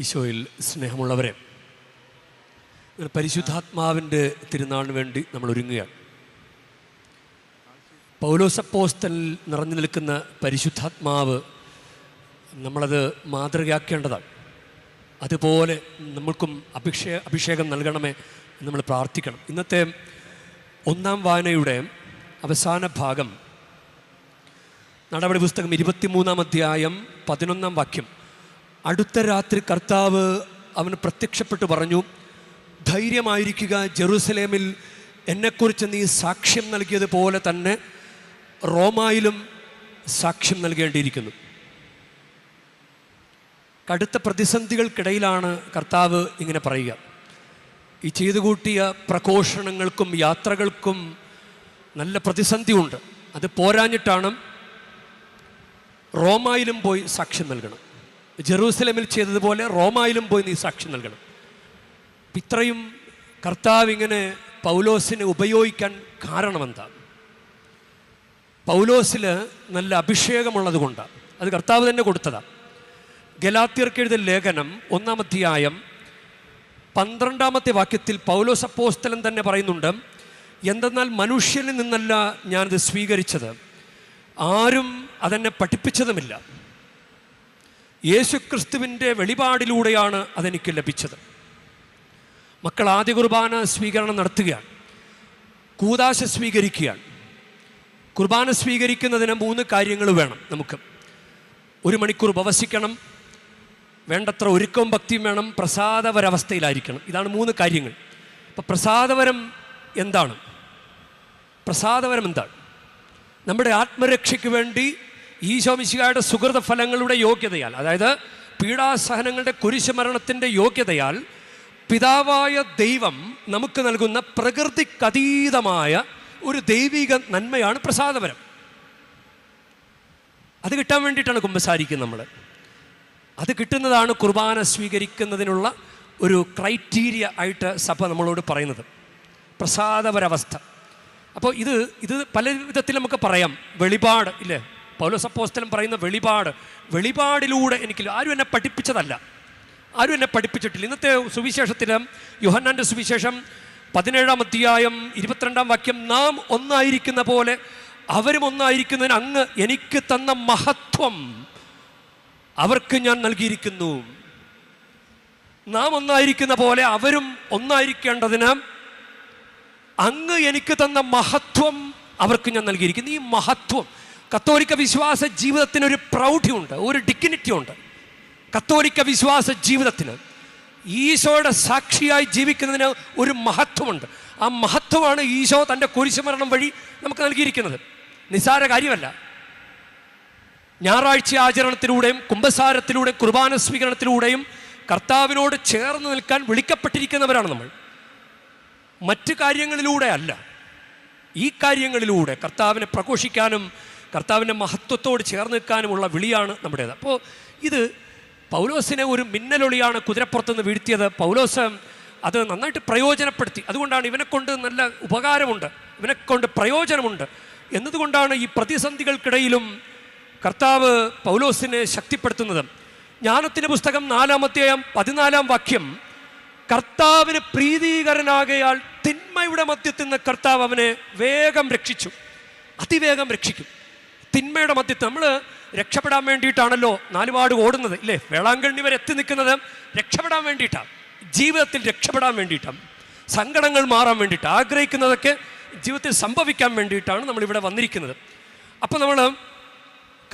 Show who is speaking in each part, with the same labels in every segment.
Speaker 1: ഈശോയിൽ സ്നേഹമുള്ളവരെ പരിശുദ്ധാത്മാവിന്റെ തിരുനാളിന് വേണ്ടി നമ്മൾ ഒരുങ്ങുകയാണ്. പൗലോസപ്പോസ്തനിൽ നിറഞ്ഞു നിൽക്കുന്ന പരിശുദ്ധാത്മാവ് നമ്മളത് മാതൃകയാക്കേണ്ടതാണ്. അതുപോലെ നമ്മൾക്കും അഭിഷേ അഭിഷേകം നൽകണമേ നമ്മൾ പ്രാർത്ഥിക്കണം. ഇന്നത്തെ ഒന്നാം വായനയുടെ അവസാന ഭാഗം നടപടി പുസ്തകം ഇരുപത്തിമൂന്നാം അധ്യായം പതിനൊന്നാം വാക്യം. അടുത്ത രാത്രി കർത്താവ് അവന് പ്രത്യക്ഷപ്പെട്ട് പറഞ്ഞു ധൈര്യമായിരിക്കുക ജെറൂസലേമിൽ. എന്നെക്കുറിച്ച് നീ സാക്ഷ്യം നൽകിയതുപോലെ തന്നെ റോമായിലും സാക്ഷ്യം നൽകേണ്ടിയിരിക്കുന്നു. കടുത്ത പ്രതിസന്ധികൾക്കിടയിലാണ് കർത്താവ് ഇങ്ങനെ പറയുക. ഈ ചെയ്തു കൂട്ടിയ പ്രഘോഷണങ്ങൾക്കും യാത്രകൾക്കും നല്ല പ്രതിസന്ധിയുണ്ട്. അത് പോരാഞ്ഞിട്ടാണ് റോമായിലും പോയി സാക്ഷ്യം നൽകണം. ജെറൂസലമിൽ ചെയ്തതുപോലെ റോമായിലും പോയി നീ സാക്ഷി നൽകണം. ഇത്രയും കർത്താവ് ഇങ്ങനെ പൗലോസിനെ ഉപയോഗിക്കാൻ കാരണമെന്താ? പൗലോസിൽ നല്ല അഭിഷേകമുള്ളത് കൊണ്ടാണ് അത് കർത്താവ് തന്നെ കൊടുത്തതാണ് ഗലാത്തിയർക്ക് എഴുതിയ ലേഖനം ഒന്നാം അധ്യായം പന്ത്രണ്ടാമത്തെ വാക്യത്തിൽ പൗലോസ് അപ്പോസ്തലൻ തന്നെ പറയുന്നുണ്ട് എന്തെന്നാൽ മനുഷ്യനിൽ നിന്നല്ല ഞാനത് സ്വീകരിച്ചത്. ആരും അതെന്നെ പഠിപ്പിച്ചതുമില്ല. യേശുക്രിസ്തുവിന്റെ വെളിപാടിലൂടെയാണ് അതെനിക്ക് ലഭിച്ചത്. മക്കൾ ആദ്യ കുർബാന സ്വീകരണം നടത്തുകയാണ്. കൂതാശ സ്വീകരിക്കുകയാണ്. കുർബാന സ്വീകരിക്കുന്നതിന് മൂന്ന് കാര്യങ്ങൾ വേണം നമുക്ക്. ഒരു മണിക്കൂർ ഉപവസിക്കണം. വേണ്ടത്ര ഒരുക്കവും ഭക്തിയും വേണം. പ്രസാദപരവസ്ഥയിലായിരിക്കണം. ഇതാണ് മൂന്ന് കാര്യങ്ങൾ. അപ്പം പ്രസാദപരം എന്താണ്? പ്രസാദപരം എന്താണ്? നമ്മുടെ ആത്മരക്ഷയ്ക്ക് വേണ്ടി ഈശോമിശിഹായുടെ സുഹൃത ഫലങ്ങളുടെ യോഗ്യതയാൽ അതായത് പീഡാസഹനങ്ങളുടെ കുരിശുമരണത്തിന്റെ യോഗ്യതയാൽ പിതാവായ ദൈവം നമുക്ക് നൽകുന്ന പ്രകൃതിക്കതീതമായ ഒരു ദൈവിക നന്മയാണ് പ്രസാദപരം. അത് കിട്ടാൻ വേണ്ടിയിട്ടാണ് കുമ്പസാരിക്കും നമ്മൾ അത് കിട്ടുന്നതാണ് കുർബാന സ്വീകരിക്കുന്നതിനുള്ള ഒരു ക്രൈറ്റീരിയ ആയിട്ട് സഭ നമ്മളോട് പറയുന്നത്. പ്രസാദപരവസ്ഥ. അപ്പോൾ ഇത് ഇത് പല വിധത്തിൽ നമുക്ക് പറയാം. വെളിപാട് ഇല്ലേ? പൗലോസ് അപ്പോസ്തലൻ പറയുന്ന വെളിപാട് വെളിപാടിലൂടെ എനിക്ക് ആരും എന്നെ പഠിപ്പിച്ചതല്ല. ആരും എന്നെ പഠിപ്പിച്ചിട്ടില്ല. ഇന്നത്തെ സുവിശേഷത്തിൽ യുഹന്നാന്റെ സുവിശേഷം പതിനേഴാം അധ്യായം ഇരുപത്തിരണ്ടാം വാക്യം നാം ഒന്നായിരിക്കുന്ന പോലെ അവരും ഒന്നായിരിക്കുന്നതിന് അങ്ങ് എനിക്ക് തന്ന മഹത്വം അവർക്ക് ഞാൻ നൽകിയിരിക്കുന്നു. നാം ഒന്നായിരിക്കുന്ന പോലെ അവരും ഒന്നായിരിക്കേണ്ടതിന് അങ്ങ് എനിക്ക് തന്ന മഹത്വം അവർക്ക് ഞാൻ നൽകിയിരിക്കുന്നു. ഈ മഹത്വം കത്തോലിക്ക വിശ്വാസ ജീവിതത്തിന് ഒരു പ്രൗഢിയുണ്ട് ഒരു ഡിഗ്നിറ്റി ഉണ്ട്. കത്തോലിക്ക വിശ്വാസ ജീവിതത്തിന് ഈശോയുടെ സാക്ഷിയായി ജീവിക്കുന്നതിന് ഒരു മഹത്വമുണ്ട്. ആ മഹത്വമാണ് ഈശോ തന്റെ കുരിശുമരണം വഴി നമുക്ക് നൽകിയിരിക്കുന്നത്. നിസ്സാര കാര്യമല്ല. ഞായറാഴ്ച ആചരണത്തിലൂടെയും കുംഭസാരത്തിലൂടെയും കുർബാന സ്വീകരണത്തിലൂടെയും കർത്താവിനോട് ചേർന്ന് നിൽക്കാൻ വിളിക്കപ്പെട്ടിരിക്കുന്നവരാണ് നമ്മൾ. മറ്റ് കാര്യങ്ങളിലൂടെ അല്ല. ഈ കാര്യങ്ങളിലൂടെ കർത്താവിനെ പ്രഘോഷിക്കാനും കർത്താവിന്റെ മഹത്വത്തോട് ചേർന്ന് നിൽക്കാനുമുള്ള വിളിയാണ് നമ്മുടേത്. അപ്പോൾ ഇത് പൗലോസിനെ ഒരു മിന്നലൊളിയാണ് കുതിരപ്പുറത്തുനിന്ന് വീഴ്ത്തിയത്. പൗലോസ് അത് നന്നായിട്ട് പ്രയോജനപ്പെടുത്തി. അതുകൊണ്ടാണ് ഇവനെ കൊണ്ട് നല്ല ഉപകാരമുണ്ട്. ഇവനെ കൊണ്ട് പ്രയോജനമുണ്ട്. എന്നതുകൊണ്ടാണ് ഈ പ്രതിസന്ധികൾക്കിടയിലും കർത്താവ് പൗലോസിനെ ശക്തിപ്പെടുത്തുന്നത്. ജ്ഞാനത്തിന്റെ പുസ്തകം നാലാമത്തെയാം പതിനാലാം വാക്യം കർത്താവിന് പ്രീതികരനാകയാൽ തിന്മയുടെ മധ്യത്തിൽ നിന്ന് കർത്താവ് അവനെ വേഗം രക്ഷിച്ചു. അതിവേഗം രക്ഷിക്കും. തിന്മയുടെ മധ്യത്തിൽ നമ്മൾ രക്ഷപ്പെടാൻ വേണ്ടിയിട്ടാണല്ലോ നാലുപാട് ഓടുന്നത് ഇല്ലേ? വേളാങ്കണ്ണി വരെ എത്തി നിൽക്കുന്നത് രക്ഷപ്പെടാൻ വേണ്ടിയിട്ടാണ് ജീവിതത്തിൽ രക്ഷപ്പെടാൻ വേണ്ടിയിട്ടാണ് സങ്കടങ്ങൾ മാറാൻ വേണ്ടിയിട്ട്. ആഗ്രഹിക്കുന്നതൊക്കെ ജീവിതത്തിൽ സംഭവിക്കാൻ വേണ്ടിയിട്ടാണ് നമ്മളിവിടെ വന്നിരിക്കുന്നത്. അപ്പോൾ നമ്മൾ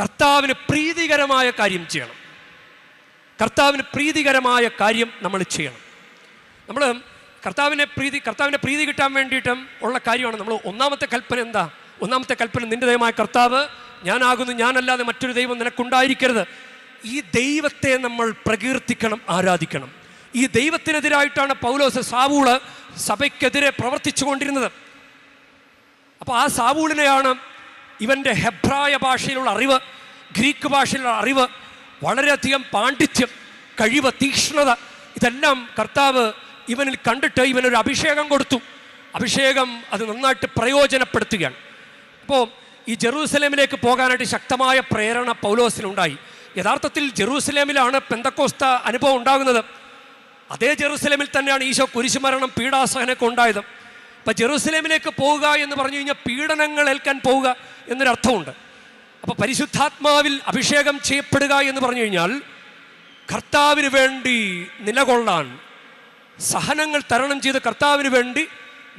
Speaker 1: കർത്താവിന് പ്രീതികരമായ കാര്യം ചെയ്യണം. കർത്താവിന് പ്രീതികരമായ കാര്യം നമ്മൾ ചെയ്യണം. നമ്മൾ കർത്താവിനെ പ്രീതി കർത്താവിന്റെ പ്രീതി കിട്ടാൻ വേണ്ടിയിട്ടും ഉള്ള കാര്യമാണ്. നമ്മൾ ഒന്നാമത്തെ കൽപ്പന എന്താ? ഒന്നാമത്തെ കൽപ്പന നിന്റെ ദൈവമായ കർത്താവ് ഞാനാകുന്നു ഞാനല്ലാതെ മറ്റൊരു ദൈവം നിനക്കുണ്ടായിരിക്കരുത്. ഈ ദൈവത്തെ നമ്മൾ പ്രകീർത്തിക്കണം ആരാധിക്കണം. ഈ ദൈവത്തിനെതിരായിട്ടാണ് പൗലോസ് സാവൂൾ സഭയ്ക്കെതിരെ പ്രവർത്തിച്ചു കൊണ്ടിരുന്നത്. അപ്പോൾ ആ സാവൂളിനെയാണ് ഇവന്റെ ഹെബ്രായ ഭാഷയിലുള്ള അറിവ് ഗ്രീക്ക് ഭാഷയിലുള്ള അറിവ് വളരെയധികം പാണ്ഡിത്യം കഴിവ് തീക്ഷ്ണത ഇതെല്ലാം കർത്താവ് ഇവനിൽ കണ്ടിട്ട് ഇവനൊരു അഭിഷേകം കൊടുത്തു. അഭിഷേകം അത് നന്നായിട്ട് പ്രയോജനപ്പെടുത്തുകയാണ്. അപ്പോൾ ഈ ജെറൂസലേമിലേക്ക് പോകാനായിട്ട് ശക്തമായ പ്രേരണ പൗലോസിനുണ്ടായി യഥാർത്ഥത്തിൽ ജെറൂസലേമിലാണ് പെന്തക്കോസ്ത അനുഭവം ഉണ്ടാകുന്നത്. അതേ ജെറൂസലേമിൽ തന്നെയാണ് ഈശോ കുരിശുമരണം പീഡാസഹനൊക്കെ ഉണ്ടായത്. അപ്പം ജെറൂസലേമിലേക്ക് പോവുക എന്ന് പറഞ്ഞു കഴിഞ്ഞാൽ പീഡനങ്ങൾ ഏൽക്കാൻ പോവുക എന്നൊരർത്ഥമുണ്ട്. അപ്പോൾ പരിശുദ്ധാത്മാവിൽ അഭിഷേകം ചെയ്യപ്പെടുക എന്ന് പറഞ്ഞു കഴിഞ്ഞാൽ കർത്താവിന് വേണ്ടി നിലകൊള്ളാൻ സഹനങ്ങൾ തരണം ചെയ്ത് കർത്താവിന് വേണ്ടി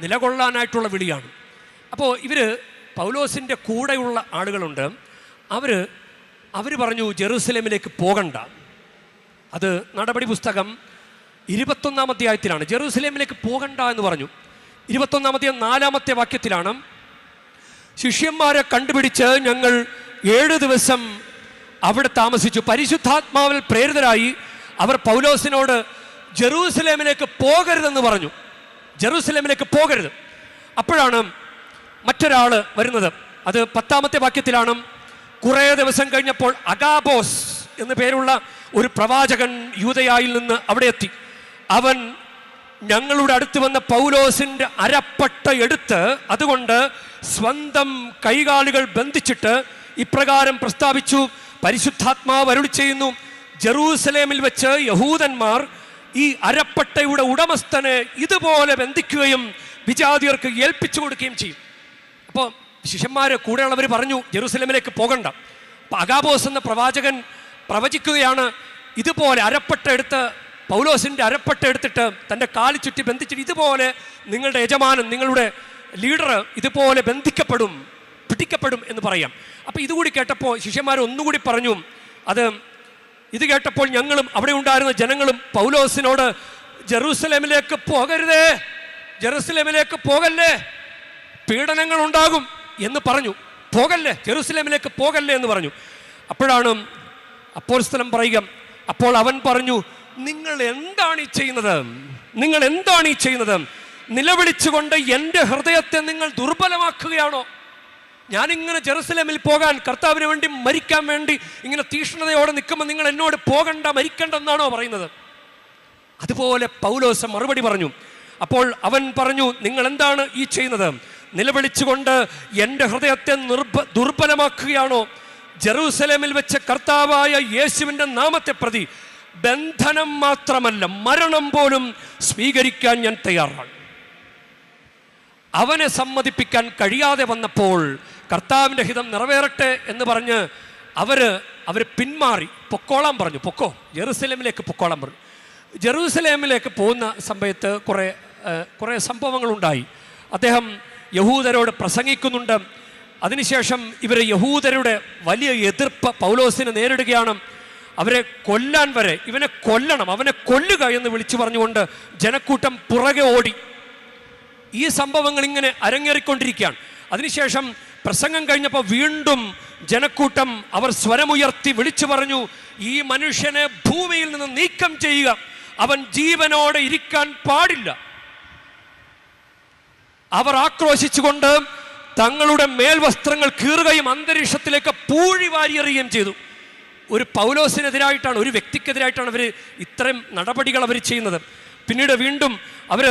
Speaker 1: നിലകൊള്ളാനായിട്ടുള്ള വിളിയാണ്. അപ്പോൾ ഇവർ പൗലോസിന്റെ കൂടെയുള്ള ആളുകളുണ്ട്. അവർ അവർ പറഞ്ഞു ജെറൂസലേമിലേക്ക് പോകണ്ട. അത് നടപടി പുസ്തകം ഇരുപത്തൊന്നാം അധ്യായത്തിലാണ്. ജെറൂസലേമിലേക്ക് പോകണ്ട എന്ന് പറഞ്ഞു. ഇരുപത്തൊന്നാം അധ്യായം നാലാമത്തെ വാക്യത്തിലാണ് ശിഷ്യന്മാരെ കണ്ടുപിടിച്ച് ഞങ്ങൾ ഏഴ് ദിവസം അവിടെ താമസിച്ചു. പരിശുദ്ധാത്മാവിൽ പ്രേരിതരായി അവർ പൗലോസിനോട് ജെറൂസലേമിലേക്ക് പോകരുതെന്ന് പറഞ്ഞു. ജെറൂസലേമിലേക്ക് പോകരുത്. അപ്പോഴാണ് മറ്റൊരാൾ വരുന്നത്. അത് പത്താമത്തെ വാക്യത്തിലാണ്. കുറേ ദിവസം കഴിഞ്ഞപ്പോൾ അഗാബോസ് എന്നു പേരുള്ള ഒരു പ്രവാചകൻ യൂതയായിൽ നിന്ന് അവിടെ എത്തി. അവൻ ഞങ്ങളുടെ അടുത്ത് വന്ന പൗലോസിന്റെ അരപ്പട്ട എടുത്ത് അതുകൊണ്ട് സ്വന്തം കൈകാലുകൾ ബന്ധിച്ചിട്ട് ഇപ്രകാരം പ്രസ്താവിച്ചു. പരിശുദ്ധാത്മാവ് അരുളി ചെയ്യുന്നു ജെറൂസലേമിൽ വെച്ച് യഹൂദന്മാർ ഈ അരപ്പട്ടയുടെ ഉടമസ്ഥനെ ഇതുപോലെ ബന്ധിക്കുകയും വിജാതിയർക്ക് ഏൽപ്പിച്ചു കൊടുക്കുകയും ചെയ്യും. അപ്പോൾ ശിഷ്യന്മാർ കൂടെയുള്ളവർ പറഞ്ഞു ജെറുസലമിലേക്ക് പോകണ്ട. അപ്പോൾ അഗാബോസ് എന്ന പ്രവാചകൻ പ്രവചിക്കുകയാണ് ഇതുപോലെ അരപ്പെട്ട എടുത്ത് പൗലോസിന്റെ അരപ്പെട്ട എടുത്തിട്ട് തന്റെ കാലി ചുറ്റി ബന്ധിച്ചിട്ട് ഇതുപോലെ നിങ്ങളുടെ യജമാനൻ നിങ്ങളുടെ ലീഡർ ഇതുപോലെ ബന്ധിക്കപ്പെടും പിടിക്കപ്പെടും എന്ന് പറയാം. അപ്പോൾ ഇതുകൂടി കേട്ടപ്പോൾ ശിഷ്യന്മാർ ഒന്നുകൂടി പറഞ്ഞു അത് ഇത് കേട്ടപ്പോൾ ഞങ്ങളും അവിടെ ഉണ്ടായിരുന്ന ജനങ്ങളും പൗലോസിനോട് ജെറൂസലേമിലേക്ക് പോകരുതേ ജെറൂസലേമിലേക്ക് പോകല്ലേ പീഡനങ്ങൾ ഉണ്ടാകും എന്ന് പറഞ്ഞു. പോകല്ലേ? ജെറുസലേമിലേക്ക് പോകല്ലേ എന്ന് പറഞ്ഞു. അപ്പോഴാണ് അപ്പോൾ സ്ഥലം പറയുക അപ്പോൾ അവൻ പറഞ്ഞു നിങ്ങൾ എന്താണ് ഈ ചെയ്യുന്നത്? നിങ്ങൾ എന്താണ് ഈ ചെയ്യുന്നത്? നിലവിളിച്ചുകൊണ്ട് എന്റെ ഹൃദയത്തെ നിങ്ങൾ ദുർബലമാക്കുകയാണോ? ഞാനിങ്ങനെ ജെറുസലേമിൽ പോകാൻ കർത്താവിന് വേണ്ടി മരിക്കാൻ വേണ്ടി ഇങ്ങനെ തീഷ്ണതയോടെ നിൽക്കുമ്പോൾ നിങ്ങൾ എന്നോട് പോകണ്ട മരിക്കണ്ട എന്നാണോ പറയുന്നത്? അതുപോലെ പൗലോസ് മറുപടി പറഞ്ഞു. അപ്പോൾ അവൻ പറഞ്ഞു നിങ്ങൾ എന്താണ് ഈ ചെയ്യുന്നത്? നിലവിളിച്ചുകൊണ്ട് എന്റെ ഹൃദയത്തെ നിർഭ ദുർബലമാക്കുകയാണോ? ജെറൂസലേമിൽ വെച്ച് കർത്താവായ യേശുവിന്റെ നാമത്തെ പ്രതി ബന്ധനം മാത്രമല്ല മരണം പോലും സ്വീകരിക്കാൻ ഞാൻ തയ്യാറാണ്. അവനെ സമ്മതിപ്പിക്കാൻ കഴിയാതെ വന്നപ്പോൾ കർത്താവിന്റെ ഹിതം നിറവേറട്ടെ എന്ന് പറഞ്ഞ് അവർ അവർ പിന്മാറി. പൊക്കോളാൻ പറഞ്ഞു. പൊക്കോ. ജെറുസലേമിലേക്ക് പൊക്കോളാൻ പറഞ്ഞു. ജെറൂസലേമിലേക്ക് പോകുന്ന സമയത്ത് കുറേ കുറേ സംഭവങ്ങളുണ്ടായി. അദ്ദേഹം യഹൂദരോട് പ്രസംഗിക്കുന്നുണ്ട്. അതിനുശേഷം ഇവർ യഹൂദരുടെ വലിയ എതിർപ്പ് പൗലോസിനെ നേരിടുകയാണ്. അവരെ കൊല്ലാൻ വരെ ഇവനെ കൊല്ലണം അവനെ കൊല്ലുക എന്ന് വിളിച്ചു പറഞ്ഞുകൊണ്ട് ജനക്കൂട്ടം പുറകെ ഓടി. ഈ സംഭവങ്ങൾ ഇങ്ങനെ അരങ്ങേറിക്കൊണ്ടിരിക്കുകയാണ്. അതിനുശേഷം പ്രസംഗം കഴിഞ്ഞപ്പോൾ വീണ്ടും ജനക്കൂട്ടം അവർ സ്വരമുയർത്തി വിളിച്ചു പറഞ്ഞു ഈ മനുഷ്യനെ ഭൂമിയിൽ നിന്ന് നീക്കം ചെയ്യുക. അവൻ ജീവനോടെ ഇരിക്കാൻ പാടില്ല. അവർ ആക്രോശിച്ചുകൊണ്ട് തങ്ങളുടെ മേൽവസ്ത്രങ്ങൾ കീറുകയും അന്തരീക്ഷത്തിലേക്ക് പൂഴി വാരിയെറിയുകയും ചെയ്തു. ഒരു പൗലോസിനെതിരായിട്ടാണ് ഒരു വ്യക്തിക്കെതിരായിട്ടാണ് അവർ ഇത്രയും നടപടികൾ അവർ ചെയ്യുന്നത്. പിന്നീട് വീണ്ടും അവർ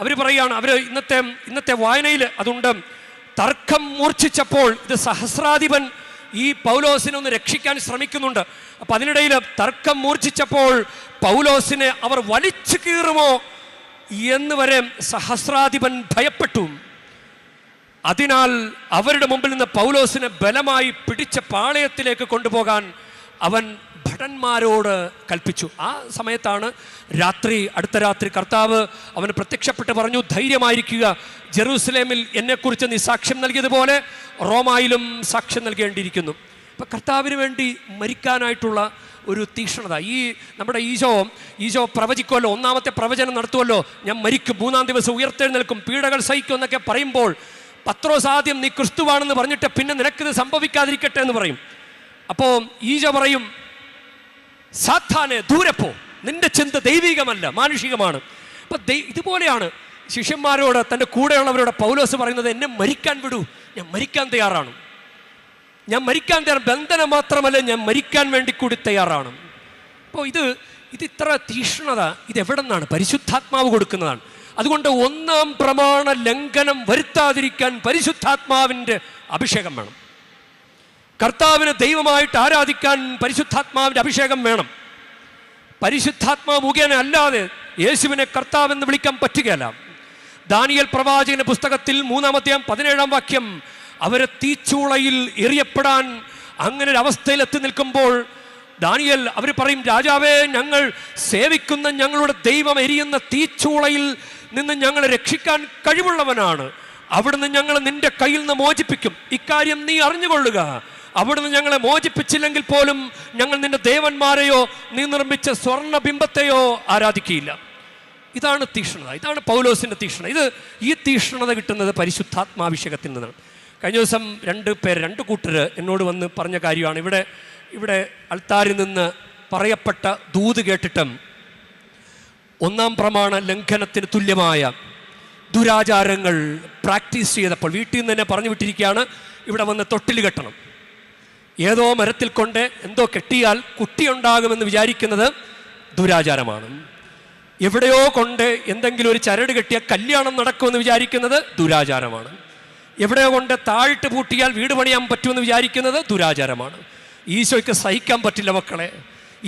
Speaker 1: അവർ പറയുകയാണ് അവർ ഇന്നത്തെ ഇന്നത്തെ വായനയിൽ അതുണ്ട്. തർക്കം മൂർച്ഛിച്ചപ്പോൾ ഇത് സഹസ്രാധിപൻ ഈ പൗലോസിനെ ഒന്ന് രക്ഷിക്കാൻ ശ്രമിക്കുന്നുണ്ട്. അപ്പം അതിനിടയിൽ തർക്കം മൂർച്ഛിച്ചപ്പോൾ പൗലോസിനെ അവർ വലിച്ചു കീറുമോ എന്ന് വരെ സഹസ്രാധിപൻ ഭയപ്പെട്ടു. അതിനാൽ അവരുടെ മുമ്പിൽ നിന്ന് പൗലോസിനെ ബലമായി പിടിച്ച പാളയത്തിലേക്ക് കൊണ്ടുപോകാൻ അവൻ ഭടന്മാരോട് കൽപ്പിച്ചു. ആ സമയത്താണ് രാത്രി അടുത്ത രാത്രി കർത്താവ് അവന് പ്രത്യക്ഷപ്പെട്ട് പറഞ്ഞു ധൈര്യമായിരിക്കുക. ജെറൂസലേമിൽ എന്നെക്കുറിച്ച് നീ സാക്ഷ്യം നൽകിയതുപോലെ റോമായിലും സാക്ഷ്യം നൽകേണ്ടിയിരിക്കുന്നു. കർത്താവിന് വേണ്ടി മരിക്കാനായിട്ടുള്ള ഒരു തീക്ഷ്ണത. ഈ നമ്മുടെ ഈശോ ഈശോ പ്രവചിക്കുമല്ലോ ഒന്നാമത്തെ പ്രവചനം നടത്തുമല്ലോ ഞാൻ മരിക്കും മൂന്നാം ദിവസം ഉയർത്തെഴുന്നേൽക്കും പീഡകൾ സഹിക്കും എന്നൊക്കെ പറയുമ്പോൾ പത്രോസ് ആദ്യം നീ ക്രിസ്തുവാണെന്ന് പറഞ്ഞിട്ട് പിന്നെ നിനക്കിത് സംഭവിക്കാതിരിക്കട്ടെ എന്ന് പറയും. അപ്പോൾ ഈശോ പറയും സാത്താനെ ദൂരപ്പോ നിന്റെ ചിന്ത ദൈവികമല്ല മാനുഷികമാണ്. അപ്പം ഇതുപോലെയാണ് ശിഷ്യന്മാരോട് തന്റെ കൂടെയുള്ളവരോട് പൗലോസ് പറയുന്നത് എന്നെ മരിക്കാൻ വിടൂ. ഞാൻ മരിക്കാൻ തയ്യാറാണ്. ഞാൻ മരിക്കാൻ തയ്യാറ് ബന്ധനം മാത്രമല്ല ഞാൻ മരിക്കാൻ വേണ്ടി കൂടി തയ്യാറാണ്. അപ്പോൾ ഇത് ഇത് ഇത്ര തീഷ്ണത ഇത് എവിടെ നിന്നാണ് പരിശുദ്ധാത്മാവ് കൊടുക്കുന്നതാണ്. അതുകൊണ്ട് ഒന്നാം പ്രമാണ ലംഘനം വരുത്താതിരിക്കാൻ പരിശുദ്ധാത്മാവിന്റെ അഭിഷേകം വേണം. കർത്താവിനെ ദൈവമായിട്ട് ആരാധിക്കാൻ പരിശുദ്ധാത്മാവിന്റെ അഭിഷേകം വേണം. പരിശുദ്ധാത്മാവ് മുഖേന അല്ലാതെ യേശുവിനെ കർത്താവെന്ന് വിളിക്കാൻ പറ്റുകയല്ല. ദാനിയൽ പ്രവാചകന്റെ പുസ്തകത്തിൽ മൂന്നാമത്തെയും പതിനേഴാം വാക്യം അവരെ തീച്ചൂളയിൽ എറിയപ്പെടാൻ അങ്ങനെ ഒരു അവസ്ഥയിൽ എത്തി നിൽക്കുമ്പോൾ ദാനിയൽ അവർ പറയും രാജാവേ ഞങ്ങൾ സേവിക്കുന്ന ഞങ്ങളുടെ ദൈവം എരിയുന്ന തീച്ചൂളയിൽ നിന്ന് ഞങ്ങളെ രക്ഷിക്കാൻ കഴിവുള്ളവനാണ്. അവിടുന്ന് ഞങ്ങൾ നിന്റെ കയ്യിൽ നിന്ന് മോചിപ്പിക്കും. ഇക്കാര്യം നീ അറിഞ്ഞുകൊള്ളുക. അവിടുന്ന് ഞങ്ങളെ മോചിപ്പിച്ചില്ലെങ്കിൽ പോലും ഞങ്ങൾ നിന്റെ ദേവന്മാരെയോ നീ നിർമ്മിച്ച സ്വർണ ബിംബത്തെയോ ആരാധിക്കുകയില്ല ഇതാണ് തീക്ഷ്ണത. ഇതാണ് പൗലോസിന്റെ തീക്ഷ്ണത. ഇത് ഈ തീക്ഷ്ണത കിട്ടുന്നത് പരിശുദ്ധാത്മാഭിഷേകത്തിൽ നിന്നാണ്. കഴിഞ്ഞ ദിവസം രണ്ട് പേർ രണ്ട് കൂട്ടർ എന്നോട് വന്ന് പറഞ്ഞ കാര്യമാണ്. ഇവിടെ ഇവിടെ അൾത്താരിൽ നിന്ന് പറയപ്പെട്ട ദൂത് കേട്ടിട്ടും ഒന്നാം പ്രമാണ ലംഘനത്തിന് തുല്യമായ ദുരാചാരങ്ങൾ പ്രാക്ടീസ് ചെയ്തപ്പോൾ വീട്ടിൽ നിന്ന് തന്നെ പറഞ്ഞു വിട്ടിരിക്കുകയാണ് ഇവിടെ വന്ന് തൊട്ടിൽ കെട്ടണം. ഏതോ മരത്തിൽ കൊണ്ട് എന്തോ കെട്ടിയാൽ കുട്ടിയുണ്ടാകുമെന്ന് വിചാരിക്കുന്നത് ദുരാചാരമാണ്. എവിടെയോ കൊണ്ട് എന്തെങ്കിലും ഒരു ചരട് കെട്ടിയാൽ കല്യാണം നടക്കുമെന്ന് വിചാരിക്കുന്നത് ദുരാചാരമാണ്. എവിടെയോ കൊണ്ട് താഴ്ത്ത് പൂട്ടിയാൽ വീട് പണിയാൻ പറ്റുമെന്ന് വിചാരിക്കുന്നത് ദുരാചാരമാണ്. ഈശോയ്ക്ക് സഹിക്കാൻ പറ്റില്ല മക്കളെ.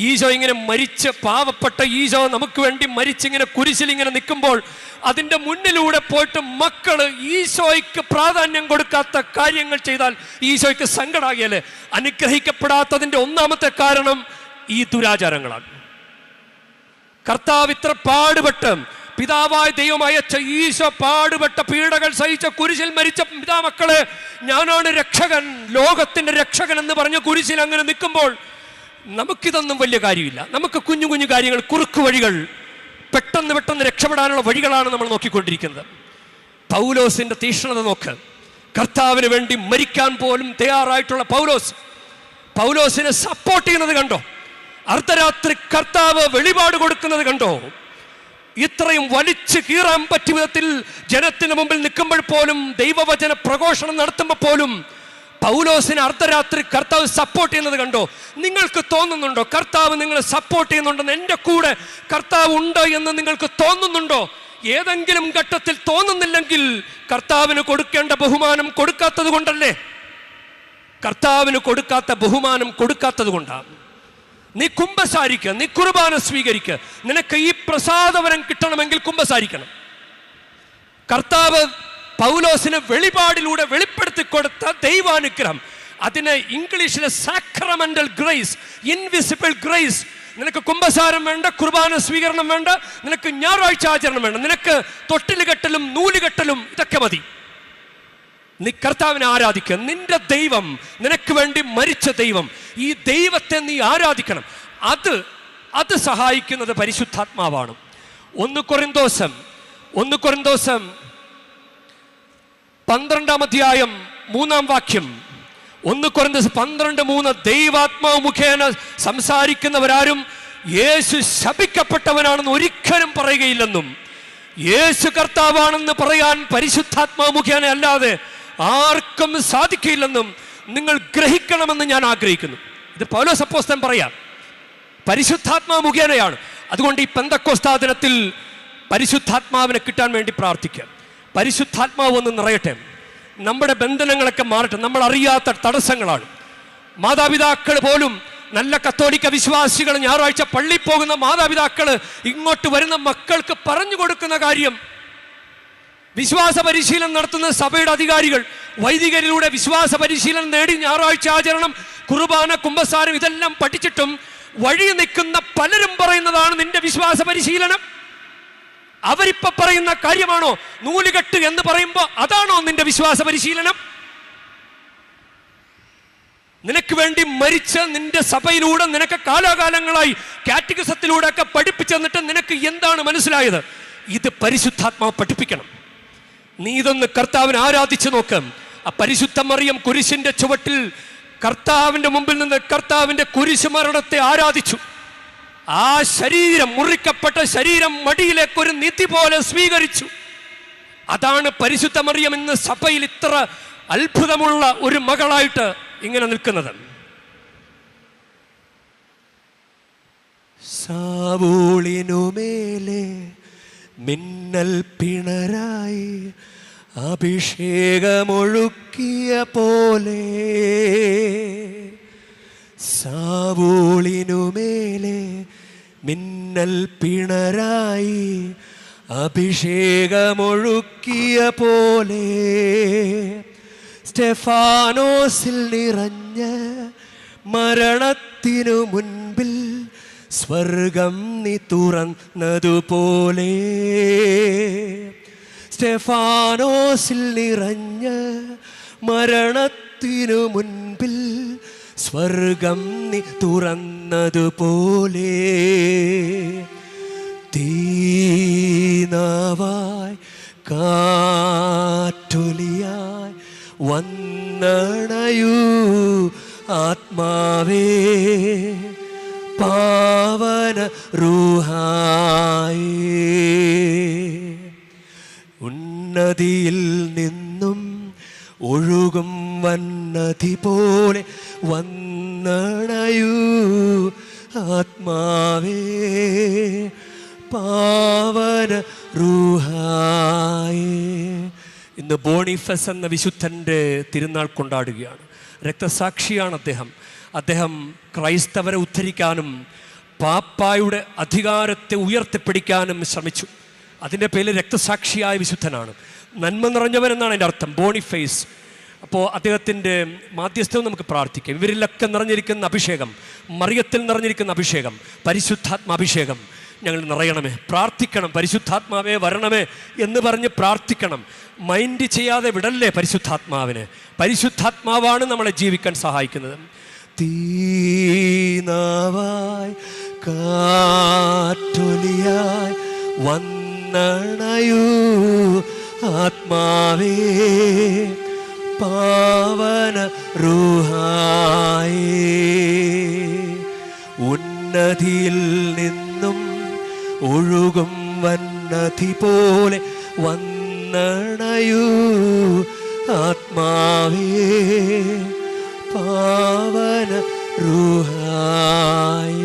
Speaker 1: ഈശോ ഇങ്ങനെ മരിച്ച് പാവപ്പെട്ട ഈശോ നമുക്ക് വേണ്ടി മരിച്ചിങ്ങനെ കുരിശിൽ ഇങ്ങനെ നിൽക്കുമ്പോൾ അതിന്റെ മുന്നിലൂടെ പോയിട്ട് മക്കൾ ഈശോയ്ക്ക് പ്രാധാന്യം കൊടുക്കാത്ത കാര്യങ്ങൾ ചെയ്താൽ ഈശോയ്ക്ക് സങ്കടാകിയല്ലേ അനുഗ്രഹിക്കപ്പെടാത്തതിന്റെ ഒന്നാമത്തെ കാരണം ഈ ദുരാചാരങ്ങളാണ്. കർത്താവ് ഇത്ര പാടുപെട്ട് പിതാവായ ദൈവമായ ഈശോ പാടുപെട്ട പീഡകൾ സഹിച്ച കുരിശിൽ മരിച്ച പിതാമക്കളെ ഞാനാണ് രക്ഷകൻ ലോകത്തിന്റെ രക്ഷകൻ എന്ന് പറഞ്ഞ കുരിശിൽ അങ്ങനെ നിൽക്കുമ്പോൾ നമുക്കിതൊന്നും വലിയ കാര്യമില്ല. നമുക്ക് കുഞ്ഞു കുഞ്ഞു കാര്യങ്ങൾ കുറുക്ക് വഴികൾ പെട്ടെന്ന് പെട്ടെന്ന് രക്ഷപ്പെടാനുള്ള വഴികളാണ് നമ്മൾ നോക്കിക്കൊണ്ടിരിക്കുന്നത്. പൗലോസിന്റെ തീക്ഷ്ണത നോക്ക്. കർത്താവിന് വേണ്ടി മരിക്കാൻ പോലും തയ്യാറായിട്ടുള്ള പൗലോസ് പൗലോസിനെ സപ്പോർട്ട് ചെയ്യുന്നത് കണ്ടോ? അർദ്ധരാത്രി കർത്താവ് വെളിപാട് കൊടുക്കുന്നത് കണ്ടോ? ഇത്രയും വലിച്ചു കീറാൻ പറ്റിയ വിധത്തിൽ ജനത്തിന് മുമ്പിൽ നിൽക്കുമ്പോൾ പോലും ദൈവവചന പ്രഘോഷണം നടത്തുമ്പോൾ പോലും പൗലോസിന് അർദ്ധരാത്രി കർത്താവ് സപ്പോർട്ട് ചെയ്യുന്നത് കണ്ടോ? നിങ്ങൾക്ക് തോന്നുന്നുണ്ടോ? കർത്താവ് നിങ്ങളെ സപ്പോർട്ട് ചെയ്യുന്നുണ്ടെന്ന് എന്റെ കൂടെ കർത്താവ് ഉണ്ട് എന്ന് നിങ്ങൾക്ക് തോന്നുന്നുണ്ടോ? ഏതെങ്കിലും ഘട്ടത്തിൽ തോന്നുന്നില്ലെങ്കിൽ കർത്താവിന് കൊടുക്കേണ്ട ബഹുമാനം കൊടുക്കാത്തത് കൊണ്ടല്ലേ? കർത്താവിന് കൊടുക്കാത്ത ബഹുമാനം കൊടുക്കാത്തത് കൊണ്ടാണ്. നീ കുംഭസാരിക്കുക നീ കുർബാന സ്വീകരിക്കുക നിനക്ക് ഈ പ്രസാദവരം കിട്ടണമെങ്കിൽ കുംഭസാരിക്കണം കർത്താവ് പൗലോസിന് വെളിപാടിലൂടെ വെളിപ്പെടുത്തി കൊടുത്ത ദൈവാനുഗ്രഹം. അതിന് ഇംഗ്ലീഷിലെ സാക്രമെന്റൽ ഗ്രേസ് ഇൻവിസിബിൾ ഗ്രേസ് നിനക്ക് കുംഭസാരം വേണ്ട കുർബാന സ്വീകരണം വേണ്ട നിനക്ക് ഞായറാഴ്ച ആചരണം വേണ്ട. നിനക്ക് തൊട്ടിലുകെട്ടലും നൂലുകെട്ടലും ഇതൊക്കെ മതി. നീ കർത്താവിനെ ആരാധിക്കുക നിന്റെ ദൈവം നിനക്ക് വേണ്ടി മരിച്ച ദൈവം. ഈ ദൈവത്തെ നീ ആരാധിക്കണം. അത് അത് സഹായിക്കുന്നത് പരിശുദ്ധാത്മാവാണ്. ഒന്ന് കൊറിന്തോസം ഒന്ന് കൊറിന്തോസം പന്ത്രണ്ടാം അധ്യായം മൂന്നാം വാക്യം. ഒന്ന് കൊറിന്തോസ് പന്ത്രണ്ട് മൂന്ന് ദൈവാത്മാവ് മുഖേന സംസാരിക്കുന്നവരാരും യേശു ശപിക്കപ്പെട്ടവനാണെന്ന് ഒരിക്കലും പറയുകയില്ലെന്നും യേശു കർത്താവാണെന്ന് പറയാൻ പരിശുദ്ധാത്മാവ് മുഖേന അല്ലാതെ ആർക്കും സാധിക്കില്ലെന്നും നിങ്ങൾ ഗ്രഹിക്കണമെന്ന് ഞാൻ ആഗ്രഹിക്കുന്നു. ഇത് പൗലോ സപ്പോസ്തൻ പറയാം. പരിശുദ്ധാത്മാ മുഖേനയാണ്. അതുകൊണ്ട് ഈ പെന്തക്കോസ്താ ദിനത്തിൽ പരിശുദ്ധാത്മാവിനെ കിട്ടാൻ വേണ്ടി പ്രാർത്ഥിക്കുക പരിശുദ്ധാത്മാവ് ഒന്ന് നിറയട്ടെ. നമ്മുടെ ബന്ധനങ്ങളൊക്കെ മാറട്ടെ. നമ്മൾ അറിയാത്ത തടസ്സങ്ങളാണ്. മാതാപിതാക്കൾ പോലും നല്ല കത്തോലിക്ക വിശ്വാസികൾ ഞായറാഴ്ച പള്ളി പോകുന്ന മാതാപിതാക്കൾ ഇങ്ങോട്ട് വരുന്ന മക്കൾക്ക് പറഞ്ഞു കൊടുക്കുന്ന കാര്യം വിശ്വാസ പരിശീലനം നടത്തുന്ന സഭയുടെ അധികാരികൾ വൈദികരിലൂടെ വിശ്വാസ പരിശീലനം നേടി ഞായറാഴ്ച ആചരണം കുർബാന കുംഭസാരം ഇതെല്ലാം പഠിച്ചിട്ടും വഴി നിൽക്കുന്ന പലരും പറയുന്നതാണ് നിന്റെ വിശ്വാസ പരിശീലനം. അവരിപ്പോ പറയുന്ന കാര്യമാണോ? നൂലുകെട്ട് എന്ന് പറയുമ്പോൾ അതാണോ നിന്റെ വിശ്വാസ പരിശീലനം? നിനക്ക് വേണ്ടി മരിച്ച നിന്റെ സഭയിലൂടെ നിനക്ക് കാലാകാലങ്ങളായി കാറ്റഗസത്തിലൂടെ ഒക്കെ പഠിപ്പിച്ചു തന്നിട്ട് നിനക്ക് എന്താണ് മനസ്സിലായത്? ഇത് പരിശുദ്ധാത്മാവ് പഠിപ്പിക്കണം. നീ ഇതൊന്ന് കർത്താവിനെ ആരാധിച്ചു നോക്ക്. ആ പരിശുദ്ധ മറിയം കുരിശിന്റെ ചുവട്ടിൽ കർത്താവിന്റെ മുമ്പിൽ നിന്ന് കർത്താവിന്റെ കുരിശ് മരണത്തെ ആരാധിച്ചു. ആ ശരീരം മുറിക്കപ്പെട്ട ശരീരം മടിയിലേക്ക് ഒരു നിധി പോലെ സ്വീകരിച്ചു. അതാണ് പരിശുദ്ധ മറിയം ഇന്ന് സഭയിൽ ഇത്ര അത്ഭുതമുള്ള ഒരു മകളായിട്ട് ഇങ്ങനെ നിൽക്കുന്നത്. സാവൂളിനുമേലെ മിന്നൽ പിണരായി അഭിഷേകമൊഴുക്കിയ പോലെ സാവൂളിനുമേലെ മിന്നൽ പിണരായി അഭിഷേകമൊഴുക്കിയ പോലെ സ്റ്റെഫാനോസിൽ നിറഞ്ഞ മരണത്തിനു മുൻപിൽ സ്വർഗം നീ തുറന്നതുപോലെ. സ്റ്റെഫാനോസിൽ നിറഞ്ഞ് മരണത്തിനു മുൻപിൽ സ്വർഗം നീ തുറന്നതുപോലെ. തീനാവായി കാറ്റൊലിയായി വന്നണയൂ ആത്മാവേ. റൂഹായേ. ഉന്നതിയിൽ നിന്നും ഒഴുകും വന്നതി പോലെ വന്നണയൂ ആത്മാവേ. പാവന റൂഹായേ. ഇന്ന് ബോണിഫസ് എന്ന വിശുദ്ധന്റെ തിരുനാൾ കൊണ്ടാടുകയാണ്. രക്തസാക്ഷിയാണ് അദ്ദേഹം. അദ്ദേഹം ക്രൈസ്തവരെ ഉദ്ധരിക്കാനും പാപ്പായുടെ അധികാരത്തെ ഉയർത്തിപ്പിടിക്കാനും ശ്രമിച്ചു. അതിന്റെ പേരിൽ രക്തസാക്ഷിയായ വിശുദ്ധനാണ്. നന്മ നിറഞ്ഞവൻ എന്നാണ് എന്റെ അർത്ഥം. ബോണിഫേസ്. അപ്പോൾ അദ്ദേഹത്തിന്റെ മാധ്യസ്ഥവും നമുക്ക് പ്രാർത്ഥിക്കാം. ഇവരിലൊക്കെ നിറഞ്ഞിരിക്കുന്ന അഭിഷേകം. മറിയത്തിൽ നിറഞ്ഞിരിക്കുന്ന അഭിഷേകം. പരിശുദ്ധാത്മാഭിഷേകം. ഞങ്ങൾ നിറയണമേ. പ്രാർത്ഥിക്കണം. പരിശുദ്ധാത്മാവേ വരണമേ എന്ന് പറഞ്ഞ് പ്രാർത്ഥിക്കണം. മൈൻഡ് ചെയ്യാതെ വിടല്ലേ പരിശുദ്ധാത്മാവിന്? പരിശുദ്ധാത്മാവാണ് നമ്മളെ ജീവിക്കാൻ സഹായിക്കുന്നത്. തീനാവായി കാറ്റൊലിയായി വന്നണയൂ. ആത്മാവേ പാവന റൂഹായേ. ഉന്നതിയിൽ നിന്നും ഒഴുകും വന്നതി പോലെ വന്നണയൂ. ആത്മാവേ പാവന Ruhai.